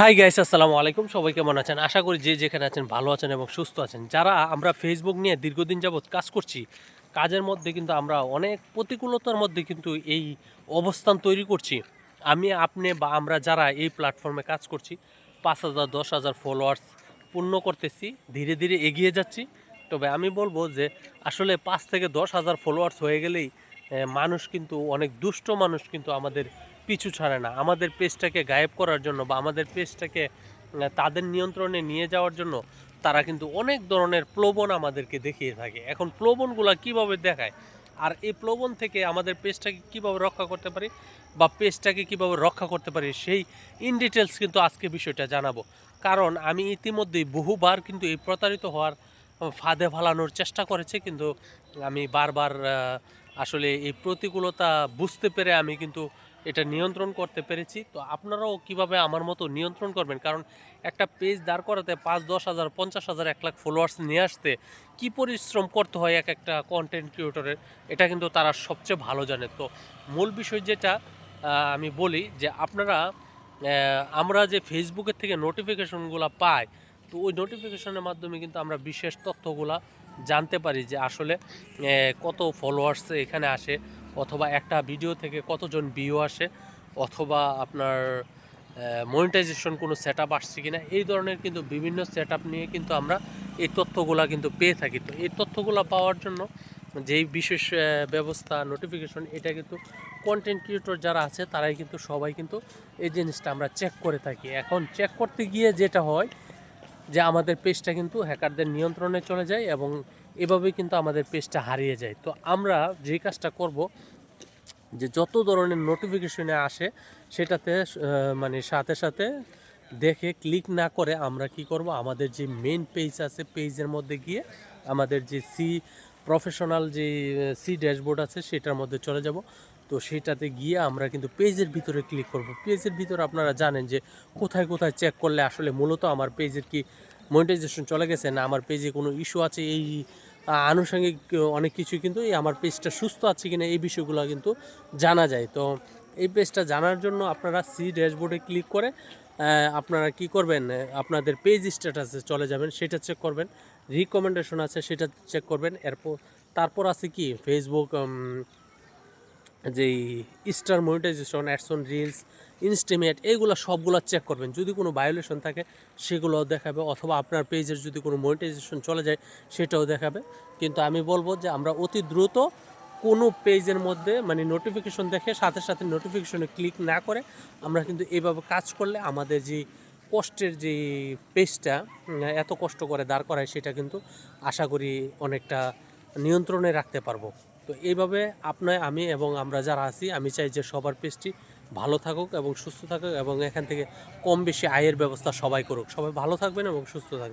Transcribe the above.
Hi guys আসসালামু আলাইকুম। সবাই কেমন আছেন? আশা করি যে যেখানে আছেন ভালো আছেন এবং সুস্থ আছেন। যারা আমরা ফেসবুক নিয়ে দীর্ঘদিন যাবৎ কাজ করছি, কাজের মধ্যে কিন্তু আমরা অনেক প্রতিকূলতার মধ্যে কিন্তু এই অবস্থান তৈরি করছি। আমি, আপনি বা আমরা যারা এই প্ল্যাটফর্মে কাজ করছি, পাঁচ হাজার, দশ হাজার ফলোয়ার্স পূর্ণ করতেছি, ধীরে ধীরে এগিয়ে যাচ্ছি। তবে আমি বলব যে, আসলে পাঁচ থেকে দশ হাজার ফলোয়ার্স হয়ে গেলেই মানুষ কিন্তু, অনেক দুষ্ট মানুষ কিন্তু আমাদের পিছু ছাড়ে না। আমাদের পেজটাকে গায়েব করার জন্য বা আমাদের পেজটাকে তাদের নিয়ন্ত্রণে নিয়ে যাওয়ার জন্য তারা কিন্তু অনেক ধরনের প্লোবন আমাদেরকে দেখিয়ে থাকে। এখন প্লোবনগুলো কীভাবে দেখায়? আর এই প্লোবন থেকে আমাদের পেজটাকে কীভাবে রক্ষা করতে পারি বা পেজটাকে কীভাবে রক্ষা করতে পারি, সেই ইন ডিটেলস কিন্তু আজকে বিষয়টা জানাব। কারণ আমি ইতিমধ্যেই বহুবার কিন্তু এই প্রতারিত হওয়ার ফাঁদে ফালানোর চেষ্টা করেছে, কিন্তু আমি বারবার আসলে এই প্রতিকূলতা বুঝতে পেরে আমি কিন্তু এটা নিয়ন্ত্রণ করতে পেরেছি। তো আপনারাও কীভাবে আমার মতো নিয়ন্ত্রণ করবেন? কারণ একটা পেজ দাঁড় করাতে পাঁচ, দশ হাজার, পঞ্চাশ হাজার, এক লাখ ফলোয়ার্স নিয়ে আসতে কি পরিশ্রম করতে হয় এক একটা কন্টেন্ট ক্রিয়েটরের এটা কিন্তু তারা সবচেয়ে ভালো জানে। তো মূল বিষয় যেটা আমি বলি যে আপনারা আমরা যে ফেসবুকের থেকে নোটিফিকেশনগুলো পাই, তো ওই নোটিফিকেশনের মাধ্যমে কিন্তু আমরা বিশেষ তথ্যগুলা জানতে পারি যে আসলে কত ফলোয়ার্স এখানে আসে, অথবা একটা ভিডিও থেকে কতজন ভিউ আসে, অথবা আপনার মনিটাইজেশন কোনো সেট আপ আসছে কিনা, এই ধরনের কিন্তু বিভিন্ন সেট নিয়ে কিন্তু আমরা এই তথ্যগুলা কিন্তু পেয়ে থাকি। তো এই তথ্যগুলো পাওয়ার জন্য যেই বিশেষ ব্যবস্থা নোটিফিকেশন এটা কিন্তু কন্টেন্ট ক্রিয়েটর যারা আছে, তারাই কিন্তু সবাই কিন্তু এই জিনিসটা আমরা চেক করে থাকি। এখন চেক করতে গিয়ে যেটা হয় যে আমাদের পেজটা কিন্তু হ্যাকারদের নিয়ন্ত্রণে চলে যায় এবং এভাবেই কিন্তু আমাদের পেজটা হারিয়ে যায়। তো আমরা যে কাজটা করব, যে যত ধরনের নোটিফিকেশনে আসে, সেটাতে মানে সাথে সাথে দেখে ক্লিক না করে আমরা কি করব? আমাদের যে মেন পেজ আছে পেজের মধ্যে গিয়ে আমাদের যে সি প্রফেশনাল যে সি ড্যাশবোর্ড আছে, সেটার মধ্যে চলে যাব। তো সেটাতে গিয়ে আমরা কিন্তু পেজের ভিতরে ক্লিক করব। পেজের ভিতরে আপনারা জানেন যে, কোথায় কোথায় চেক করলে আসলে মূলত আমার পেজের কি মনিটাইজেশন চলে গেছে না আমার পেজে কোনো ইস্যু আছে, এই আনুষঙ্গিক, অনেক কিছু কিন্তু এই আমার পেজটা সুস্থ আছে কিনা এই বিষয়গুলো কিন্তু জানা যায়। তো এই পেজটা জানার জন্য আপনারা সি ড্যাশবোর্ডে ক্লিক করে আপনারা কি করবেন, আপনাদের পেজ স্ট্যাটাসে চলে যাবেন, সেটা চেক করবেন। রিকমেন্ডেশন আছে, সেটা চেক করবেন। এরপর, তারপর আছে কি? ফেসবুক যেই star monetization ads on reels estimate এইগুলো সবগুলো চেক করবেন। যদি কোনো ভায়োলেশন থাকে সেগুলো দেখাবে। অথবা আপনার পেজের যদি কোনো মনিটাইজেশন চলে যায়, সেটাও দেখাবে। কিন্তু আমি বলব যে, আমরা অতি দ্রুত কোনো পেজের মধ্যে মানে নোটিফিকেশন দেখে, সাথে সাথে নোটিফিকেশনে ক্লিক না করে, আমরা কিন্তু এইভাবে কাজ করলে আমাদের যে কষ্টের যে পেজটা এত কষ্ট করে দাঁড় করায় সেটা কিন্তু আশা করি অনেকটা নিয়ন্ত্রণে রাখতে পারব। তো এইভাবে আপনার, আমি এবং আমরা যারা আছি, আমি চাই যে সবার পেজটি ভালো থাকুক এবং সুস্থ থাকুক এবং এখান থেকে কম বেশি আয়ের ব্যবস্থা সবাই করুক। সবাই ভালো থাকবেন এবং সুস্থ থাকবেন।